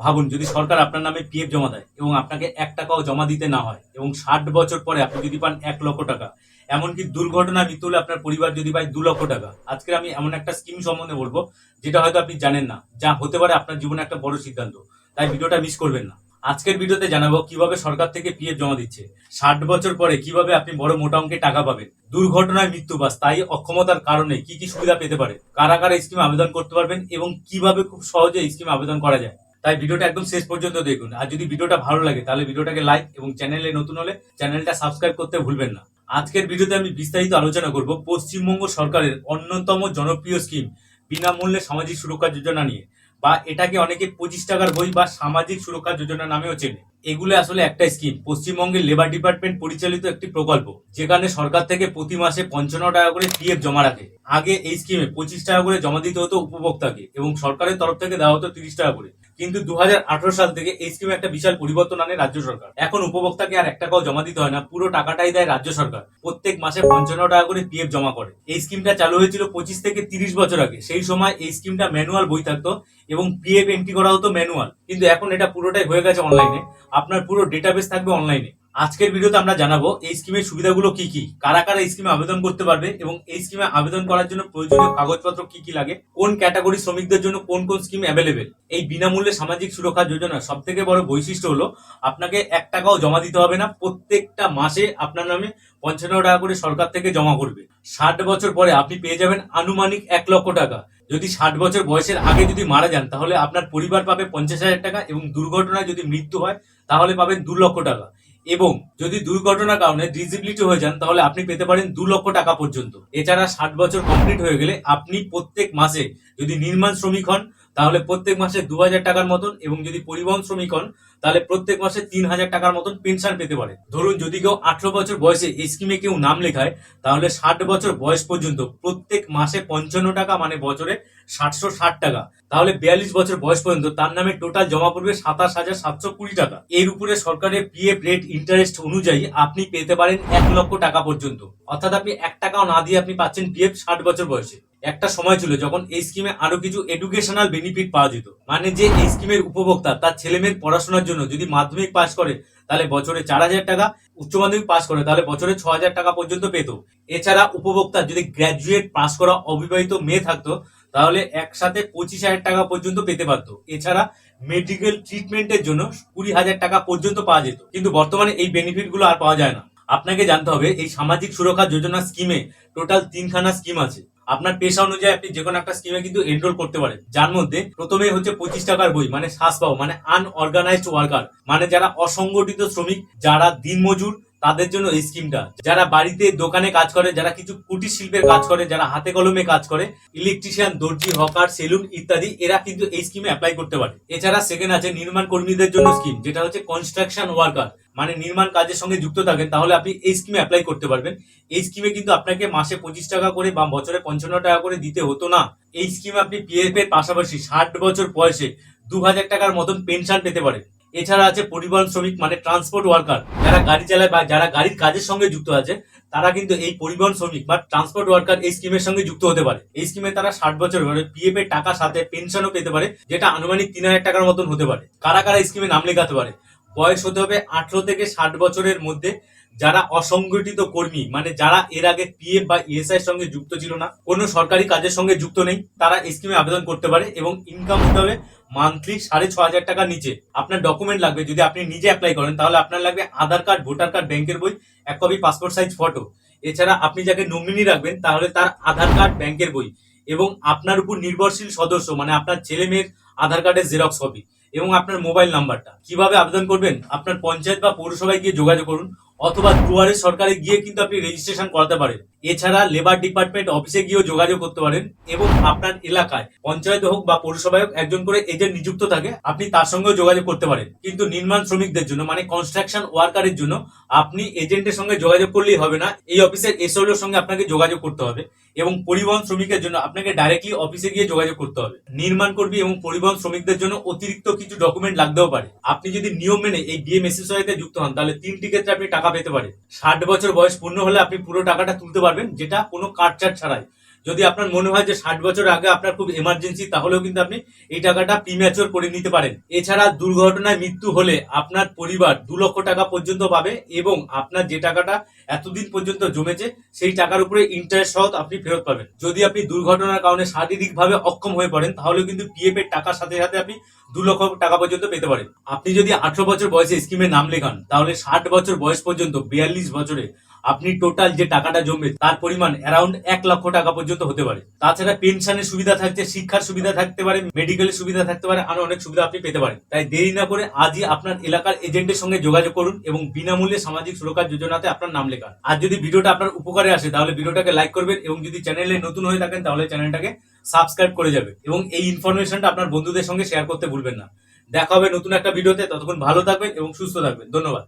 ভাবুন, যদি সরকার আপনার নামে পিএফ জমা দেয় এবং আপনাকে এক টাকাও জমা দিতে না হয় এবং ষাট বছর পরে আপনি যদি পান এক লক্ষ টাকা, এমনকি দুর্ঘটনা মৃত্যু হলে আপনার পরিবার যদি পায় দু লক্ষ টাকা, আজকে আমি এমন একটা স্কিম সম্বন্ধে বলব, যেটা হয়তো আপনি জানেন না, যা হতে পারে আপনার জীবনে একটা বড় সিদ্ধান্ত। তাই ভিডিওটা মিস করবেন না। আজকের ভিডিওতে জানাব কীভাবে সরকার থেকে পিএফ জমা দিচ্ছে, ষাট বছর পরে কীভাবে আপনি বড় মোটা অঙ্কে টাকা পাবেন, দুর্ঘটনায় মৃত্যু বা স্থায়ী অক্ষমতার কারণে কি কি সুবিধা পেতে পারে, কারা কারা স্কিমে আবেদন করতে পারবেন এবং কীভাবে খুব সহজে স্কিমে আবেদন করা যায়। তাই ভিডিওটা একদম শেষ পর্যন্ত দেখুন। আর যদি ভিডিওটা ভালো লাগে, তাহলে ভিডিওটাকে লাইক এবং চ্যানেলে নতুন হলে চ্যানেলটা সাবস্ক্রাইব করতে ভুলবেন না। আজকের ভিডিওতে আমি বিস্তারিত আলোচনা করব পশ্চিমবঙ্গ সরকারের অন্যতম জনপ্রিয় স্কিম বিনামূল্যে সামাজিক সুরক্ষা যোজনা নিয়ে। বা এটাকে অনেকে পঁচিশ টাকার বই বা সামাজিক সুরক্ষা যোজনা নামেও চেনে। এগুলো আসলে একটা স্কিম পশ্চিমবঙ্গের লেবার ডিপার্টমেন্ট পরিচালিত একটি প্রকল্প, যেখানে সরকার থেকে প্রতি মাসে পঞ্চান্ন টাকা করে পিএফ জমা রাখে। আগে এই স্কিমে পঁচিশ টাকা করে জমা দিতে হতো উপভোক্তাকে এবং সরকারের তরফ থেকে দেওয়া হতো তিরিশ টাকা করে। কিন্তু দু হাজার আঠারো সাল থেকে এই স্কিমে একটা বিশাল পরিবর্তন আনে রাজ্য সরকার। এখন উপভোক্তাকে আর এক টাকাও জমা দিতে হয় না, পুরো টাকাটাই দেয় রাজ্য সরকার। প্রত্যেক মাসে পঞ্চান্ন টাকা করে পিএফ জমা করে। এই স্কিমটা চালু হয়েছিল পঁচিশ থেকে তিরিশ বছর আগে। সেই সময় এই স্কিমটা ম্যানুয়াল বই থাকতো এবং পিএফ এন্ট্রি করা হতো ম্যানুয়াল কিন্তু এখন এটা পুরোটাই হয়ে গেছে অনলাইনে আপনার পুরো ডেটাবেস থাকবে অনলাইনে আজকের ভিডিওতে আমরা জানাব এই স্কিমের সুবিধাগুলো কি কি, কারা কারা এই স্কিমে আবেদন করতে পারবে এবং এই স্কিমে আবেদন করার জন্য প্রয়োজনীয় কাগজপত্র কি কি লাগে, কোন ক্যাটাগরি শ্রমিকদের জন্য কোন কোন স্কিম অ্যাভেলেবেল এই বিনামূল্যে সামাজিক সুরক্ষা যোজনার সব থেকে বড় বৈশিষ্ট্য হলো, আপনাকে এক টাকাও জমা দিতে হবে না। প্রত্যেকটা মাসে আপনার নামে পঞ্চান্ন টাকা করে সরকার থেকে জমা করবে। ষাট বছর পরে আপনি পেয়ে যাবেন আনুমানিক এক লক্ষ টাকা। যদি ষাট বছর বয়সের আগে যদি মারা যান, তাহলে আপনার পরিবার পাবে পঞ্চাশ হাজার টাকা এবং দুর্ঘটনায় যদি মৃত্যু হয়, তাহলে পাবেন দু লক্ষ টাকা। এবং যদি দুর্ঘটনার কারণে ডিসেবিলিটি হয়ে যান, তাহলে আপনি পেতে পারেন দু লক্ষ টাকা পর্যন্ত। এছাড়া ষাট বছর কমপ্লিট হয়ে গেলে আপনি প্রত্যেক মাসে যদি নির্মাণ শ্রমিক হন, তাহলে প্রত্যেক মাসে দু হাজার টাকার মতন এবং যদি পরিবহন শ্রমিক হন তাহলে প্রত্যেক মাসে তিন হাজার টাকার মতন পেনশন পেতে পারে। ধরুন, যদি কেউ আঠারো বছর বয়সে এই স্কিমে কেউ নাম লেখায়, তাহলে ষাট বছর বয়স পর্যন্ত প্রত্যেক মাসে পঞ্চান্ন টাকা মানে বছরে ষাটশো ষাট টাকা। তাহলে বিয়াল্লিশ বছর বয়স পর্যন্ত তার নামে টোটাল জমা পড়বে সাতাশ হাজার সাতশো কুড়ি টাকা। এর উপরে সরকারের পিএফ রেট ইন্টারেস্ট অনুযায়ী আপনি পেতে পারেন এক লক্ষ টাকা পর্যন্ত। অর্থাৎ আপনি এক টাকাও না দিয়ে আপনি পাচ্ছেন পিএফ ষাট বছর বয়সে। একটা সময় ছিল যখন এই স্কিমে আরও কিছু এডুকেশনাল বেনিফিট পাওয়া যেত। মানে যে এই স্কিমের উপভোক্তা, তার ছেলে মেয়ের পড়াশোনার জন্য যদি মাধ্যমিক পাস করে, তাহলে বছরে চার হাজার টাকা, উচ্চ মাধ্যমিক পাস করে, তাহলে বছরে ছ হাজার টাকা পর্যন্ত পেত। এছাড়া উপভোক্তা যদি গ্র্যাজুয়েট পাস করা অবিবাহিত মেয়ে থাকতো, তাহলে একসাথে পঁচিশ হাজার টাকা পর্যন্ত পেতে পারতো। এছাড়া মেডিকেল ট্রিটমেন্টের জন্য কুড়ি হাজার টাকা পর্যন্ত পাওয়া যেত। কিন্তু বর্তমানে এই বেনিফিটগুলো আর পাওয়া যায় না। আপনাকে জানতে হবে, এই সামাজিক সুরক্ষা যোজনা স্কিমে টোটাল তিনখানা স্কিম আছে। আপনার পেশা অনুযায়ী আপনি যে কোনো একটা স্কিমে কিন্তু এনরোল করতে পারেন। যার মধ্যে প্রথমে হচ্ছে পঁচিশ টাকার বই মানে শ্বাস পাও মানে আনঅর্গানাইজড ওয়ার্কার মানে যারা অসংগঠিত শ্রমিক, যারা দিনমজুর তাদের জন্য এই স্কিমটা যারা বাড়িতে দোকানে কাজ করে, যারা কিছু কুটির শিল্পের কাজ করে, যারা হাতে কলমে কাজ করে ইলেকট্রিশিয়ান দর্জি হকার সেলুন ইত্যাদি, এরা কিন্তু এই স্কিমে অ্যাপ্লাই করতে পারে। এছাড়া সেকেন্ড আছে নির্মাণ কর্মীদের জন্য স্কিম যেটা হচ্ছে কনস্ট্রাকশন ওয়ার্কার মানে নির্মাণ কাজের সঙ্গে যুক্ত থাকেন, তাহলে আপনি এই স্কিমে অ্যাপ্লাই করতে পারবেন। এই স্কিমে কিন্তু আপনাকে মাসে পঁচিশ টাকা করে বা বছরে পঞ্চান্ন টাকা করে দিতে হতো না। এই স্কিমে আপনি পিএফ এর পাশাপাশি ষাট বছর বয়সে দু হাজার টাকার মতন পেনশন পেতে পারেন। এছাড়া আছে পরিবহন শ্রমিক মানে ট্রান্সপোর্ট ওয়ার্কার যারা গাড়ি চালায় বা যারা গাড়ির কাজের সঙ্গে যুক্ত আছে, তারা কিন্তু এই পরিবহন শ্রমিক বা ট্রান্সপোর্ট ওয়ার্কার এই স্কিমের সঙ্গে যুক্ত হতে পারে। এই স্কিমে তারা ষাট বছর মানে পিএফ এর টাকার সাথে পেনশনও পেতে পারে, যেটা আনুমানিক তিন হাজার টাকার মতন হতে পারে। কারা কারা স্কিমে নাম লেখাতে পারে? বয়স হতে হবে আঠারো থেকে ষাট বছরের মধ্যে যারা অসংগঠিত কর্মী মানে যারা এর আগে পিএফ বা ইএসআই এর সঙ্গে যুক্ত ছিল না, কোনো সরকারি কাজের সঙ্গে যুক্ত নেই, তারা এই স্কিমে আবেদন করতে পারে এবং ইনকাম হতে হবে মান্থলি সাড়ে ছ হাজার টাকার নিচে। আপনার ডকুমেন্ট লাগবে, যদি আপনি নিজে অ্যাপ্লাই করেন, তাহলে আপনার লাগবে আধার কার্ড, ভোটার কার্ড, ব্যাংকের বই, এক কপি পাসপোর্ট সাইজ ফটো এছাড়া আপনি যাকে নমিনি রাখবেন, তাহলে তার আধার কার্ড, ব্যাংকের বই এবং আপনার উপর নির্ভরশীল সদস্য মানে আপনার ছেলে মেয়ের আধার কার্ডের জেরক্স কপি এবং আপনার মোবাইল নাম্বারটা কীভাবে আবেদন করবেন? আপনার পঞ্চায়েত বা পৌরসভায় গিয়ে যোগাযোগ করুন। অথবা দুয়ারে সরকারে গিয়ে কিন্তু আপনি রেজিস্ট্রেশন করাতে পারেন। এছাড়া লেবার ডিপার্টমেন্ট অফিসে গিয়েও যোগাযোগ করতে পারেন এবং আপনার এলাকায়, পঞ্চায়েত হোক বা পৌরসভায় হোক একজন করে এজেন্ট নিযুক্ত থাকে, আপনি তার সঙ্গেও যোগাযোগ করতে পারেন। কিন্তু নির্মাণ শ্রমিকদের জন্য মানে কনস্ট্রাকশন ওয়ার্কারের জন্য আপনি এজেন্টের সঙ্গে যোগাযোগ করলেই হবে না। এই অফিসের এসওর সঙ্গে আপনাকে যোগাযোগ করতে হবে এবং পরিবহন শ্রমিকের জন্য আপনাকে ডাইরেক্টলি অফিসে গিয়ে যোগাযোগ করতে হবে। নির্মাণ কর্মী এবং পরিবহন শ্রমিকদের জন্য অতিরিক্ত কিছু ডকুমেন্ট লাগতেও পারে। আপনি যদি নিয়ম মেনে এই বিএমএসএসআই তে যুক্ত হন, তাহলে তিনটি ক্ষেত্রে আপনি টাকা পেতে পারে। ষাট বছর বয়স পূর্ণ হলে আপনি পুরো টাকাটা তুলতে পারবেন, যেটা কোনো চার্জ ছাড়াই। যদি আপনার মনে হয় যে ষাট বছর আগে আপনার খুব এমার্জেন্সি তাহলেও কিন্তু আপনি এই টাকাটা প্রিম্যাচুর করে নিতে পারেন। এছাড়া দুর্ঘটনায় মৃত্যু হলে আপনার পরিবার দু লক্ষ টাকা পর্যন্ত পাবে এবং আপনার যে টাকাটা এতদিন পর্যন্ত জমেছে, সেই টাকার উপরে ইন্টারেস্ট সহ আপনি ফেরত পাবেন। যদি আপনি দুর্ঘটনার কারণে শারীরিকভাবে অক্ষম হয়ে পড়েন তাহলে কিন্তু পিএফ এর টাকার সাথে সাথে আপনি দু লক্ষ টাকা পর্যন্ত পেতে পারেন। আপনি যদি আঠারো বছর বয়সে স্কিমে নাম লেখান, তাহলে ষাট বছর বয়স পর্যন্ত, বিয়াল্লিশ বছরে আপনি টোটাল যে টাকাটা জমবে, তার পরিমাণ অ্যারাউন্ড এক লক্ষ টাকা পর্যন্ত হতে পারে। তাছাড়া পেনশনের সুবিধা থাকছে, শিক্ষার সুবিধা থাকতে পারে মেডিকেলের সুবিধা থাকতে পারে, আরও অনেক সুবিধা আপনি পেতে পারেন। তাই দেরি না করে আজই আপনার এলাকার এজেন্টের সঙ্গে যোগাযোগ করুন এবং বিনামূল্যে সামাজিক সুরক্ষা যোজনাতে আপনার নাম লেখান আর যদি ভিডিওটা আপনার উপকারে আসে, তাহলে ভিডিওটাকে লাইক করবেন এবং যদি চ্যানেলে নতুন হয়ে থাকেন, তাহলে চ্যানেলটাকে সাবস্ক্রাইব করে যাবে এবং এই ইনফরমেশনটা আপনার বন্ধুদের সঙ্গে শেয়ার করতে ভুলবেন না। দেখা হবে নতুন একটা ভিডিওতে, ততক্ষণ ভালো থাকবেন এবং সুস্থ থাকবেন। ধন্যবাদ।